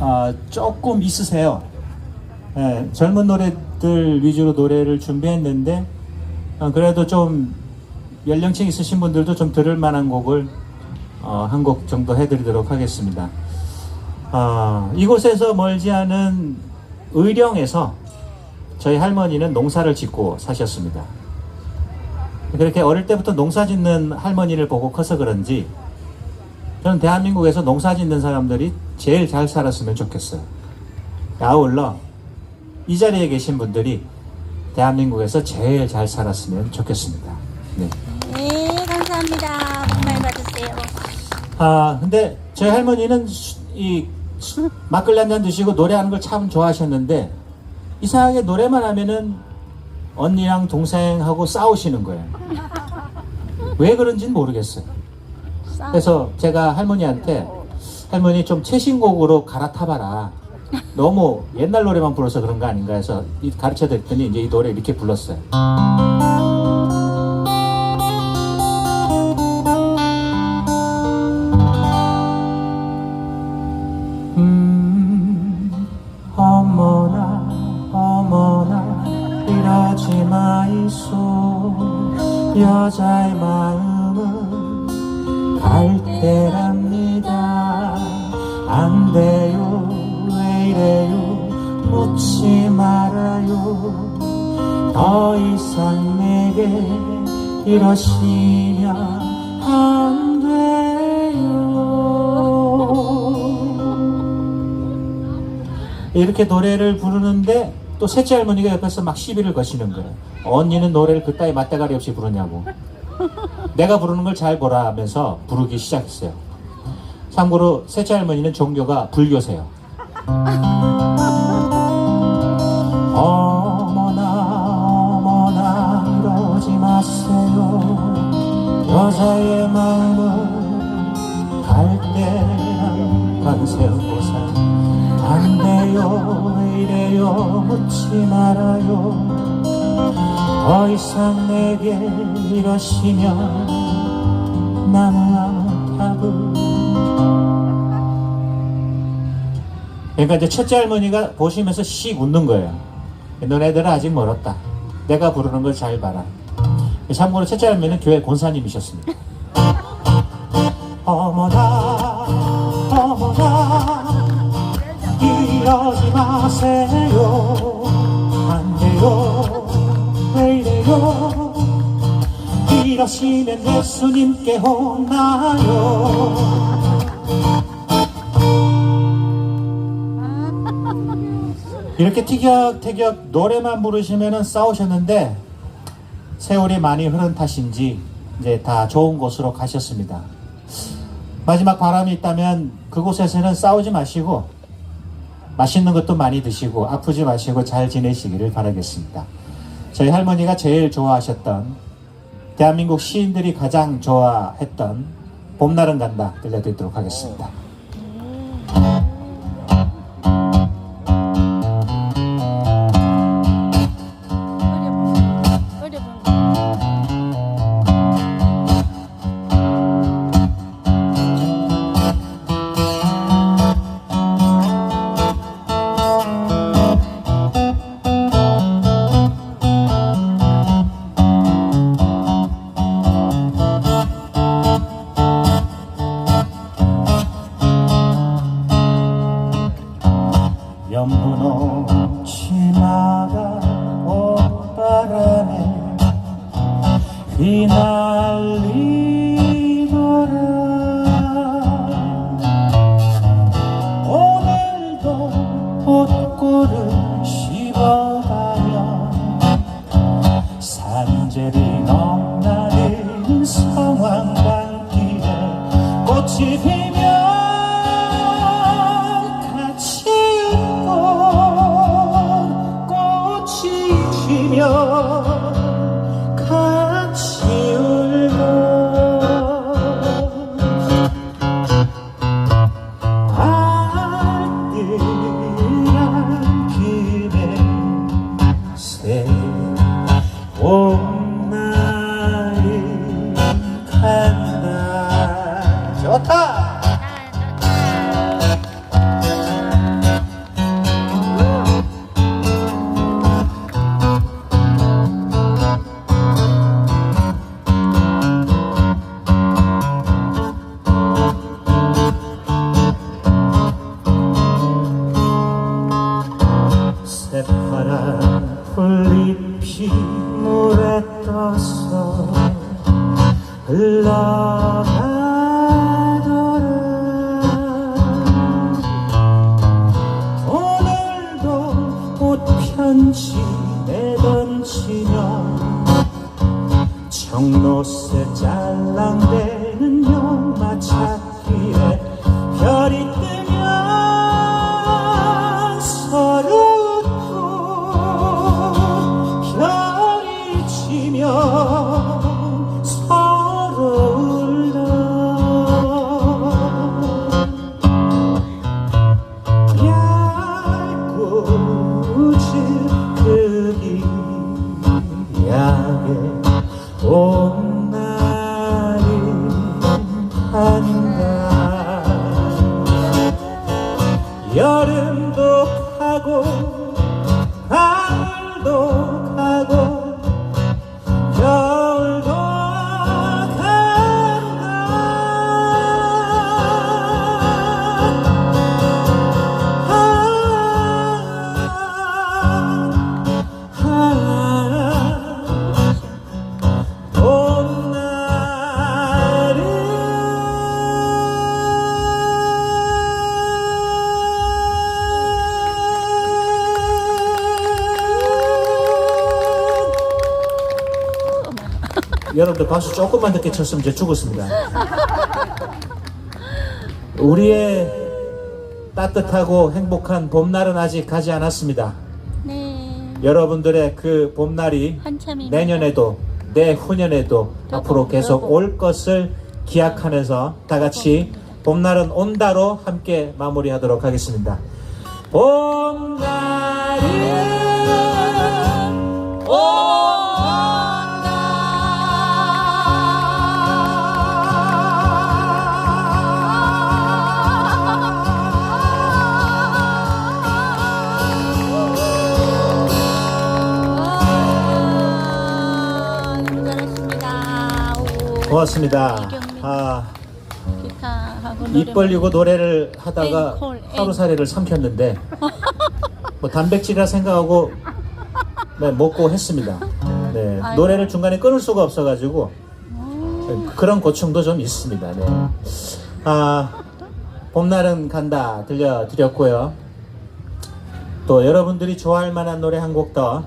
아, 조금 있으세요. 예, 젊은 노래들 위주로 노래를 준비했는데 어, 그래도 좀 연령층 있으신 분들도 좀 들을 만한 곡을 어, 한 곡 정도 해드리도록 하겠습니다. 아, 이곳에서 멀지 않은 의령에서 저희 할머니는 농사를 짓고 사셨습니다. 그렇게 어릴 때부터 농사 짓는 할머니를 보고 커서 그런지 저는 대한민국에서 농사 짓는 사람들이 제일 잘 살았으면 좋겠어요. 아울러 이 자리에 계신 분들이 대한민국에서 제일 잘 살았으면 좋겠습니다. 네. 네, 감사합니다. 복 많이 받으세요. 아 근데 저희 할머니는 수- 이 수- 막걸리 한 잔 드시고 노래하는 걸 참 좋아하셨는데 이상하게 노래만 하면은 언니랑 동생하고 싸우시는 거예요. 왜 그런지는 모르겠어요. 그래서 제가 할머니한테 할머니 좀 최신곡으로 갈아타봐라. 너무 옛날 노래만 불러서 그런 거 아닌가 해서 가르쳐 드렸더니 이제 이 노래 이렇게 불렀어요. 음, 어머나 어머나 이러지 마이소 여자 더 이상 내게 이러시면 안 돼요 이렇게 노래를 부르는데 또 셋째 할머니가 옆에서 막 시비를 거시는 거예요. 언니는 노래를 그따위 맞대가리 없이 부르냐고. 내가 부르는 걸 잘 보라 하면서 부르기 시작했어요. 참고로 셋째 할머니는 종교가 불교세요. 왜 이래요. 묻지 말아요. 더 이상 내게 이러시면 나는 아파도 그러니까 이제 첫째 할머니가 보시면서 씩 웃는 거예요. 너네들은 아직 멀었다. 내가 부르는 걸 잘 봐라. 참고로 첫째 할머니는 교회 권사님이셨습니다. 어머나 이러지 마세요. 안 돼요. 왜 이래요? 이러시면 예수님께 혼나요. 이렇게 티격태격 노래만 부르시면 싸우셨는데 세월이 많이 흐른 탓인지 이제 다 좋은 곳으로 가셨습니다. 마지막 바람이 있다면 그곳에서는 싸우지 마시고 맛있는 것도 많이 드시고 아프지 마시고 잘 지내시기를 바라겠습니다. 저희 할머니가 제일 좋아하셨던 대한민국 시인들이 가장 좋아했던 봄날은 간다 들려드리도록 하겠습니다. 치마가 봄바람에 휘날 풀잎이 물에 떠서 흘러가더라. 오늘도 꽃편지 내던지며 청로새 짤랑대는 연마 찾기에 별이 여러분들 박수 조금만 늦게 쳤으면 이제 죽었습니다. 우리의 따뜻하고 행복한 봄날은 아직 가지 않았습니다. 네. 여러분들의 그 봄날이 한참입니다. 내년에도 내후년에도 더 앞으로 계속. 올 것을 기약하면서 다 같이 봄날은 온다로 함께 마무리하도록 하겠습니다. 봄날은 고맙습니다. 아, 기타하고. 입 벌리고 노래를 하다가 앵콜, 앵. 하루살이를 삼켰는데 뭐 단백질이라 생각하고 네, 먹고 했습니다. 네, 아이고. 노래를 중간에 끊을 수가 없어가지고 그런 고충도 좀 있습니다. 네. 아, 봄날은 간다 들려드렸고요. 또 여러분들이 좋아할 만한 노래 한 곡 더